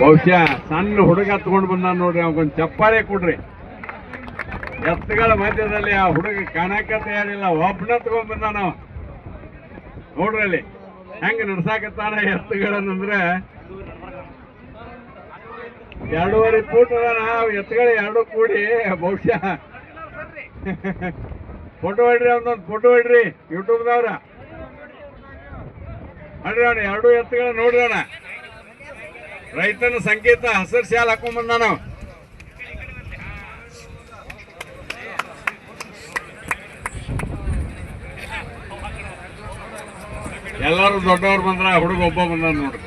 ಬಹುಶಃ ಸಣ್ಣ ಹುಡುಗ ತಗೊಂಡು ಬಂದ ನೋಡ್ರಿ, ಅವಗೊಂದು ಚಪ್ಪಾಳೆ ಕೊಡ್ರಿ. ಎತ್ತುಗಳ ಮಧ್ಯದಲ್ಲಿ ಆ ಹುಡುಗ ಕಾಣಕ ತಯಾರಿಲ್ಲ ಒಬ್ಬನ ತಗೊಂಡ್ ಬಂದ ನಾವು. ನೋಡ್ರಿ ಅಲ್ಲಿ, ಹೆಂಗ ನಡ್ಸಾಕತ್ತಾನ ಎತ್ತುಗಳನ್ನಂದ್ರೆ ಎರಡೂವರೆ ಫೂಟ್ ನಾವು ಎತ್ತುಗಳು ಎರಡು ಕೂಡಿ, ಬಹುಶಃ. ಫೋಟೋ ಹೇಳ್ರಿ ಒಂದೊಂದು ಫೋಟೋ ಹೇಳ್ರಿ ಯೂಟ್ಯೂಬ್ದವ್ರ ಹೊಡ್ರಿ ಎರಡು ಎತ್ತುಗಳ ನೋಡಿರೋಣ ರೈತನ ಸಂಕೇತ, ಹಸಿರು ಶಾಲ್ ಹಾಕೊಂಡ್ ಬಂದ ಎಲ್ಲರೂ ದೊಡ್ಡವ್ರು ಬಂದ್ರ, ಹುಡುಗ ಒಬ್ಬ ಬಂದ ನೋಡ್ರಿ.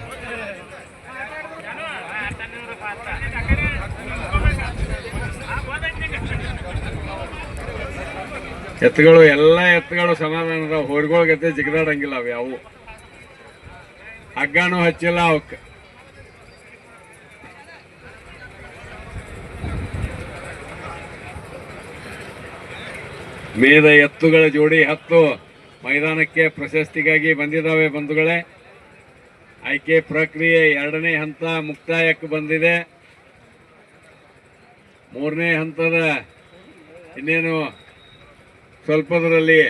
ಎತ್ತುಗಳು, ಎಲ್ಲ ಎತ್ತುಗಳು ಸಮಾಧಾನದ ಹೊರಗಳ ಜಿಗದಾಡಂಗಿಲ್ಲ ಅವು ಯಾವು. ಹಗ್ಗಾನು ಹಚ್ಚಿಲ್ಲ ಅವಕ್ಕೆ. ಮೇದ ಎತ್ತುಗಳ ಜೋಡಿ ಹತ್ತು ಮೈದಾನಕ್ಕೆ ಪ್ರಶಸ್ತಿಗಾಗಿ ಬಂದಿದ್ದಾವೆ ಬಂಧುಗಳೇ. ಆಯ್ಕೆ ಪ್ರಕ್ರಿಯೆ ಎರಡನೇ ಹಂತ ಮುಕ್ತಾಯಕ್ಕೆ ಬಂದಿದೆ. ಮೂರನೇ ಹಂತದ ಇನ್ನೇನು ಸ್ವಲ್ಪದರಲ್ಲಿ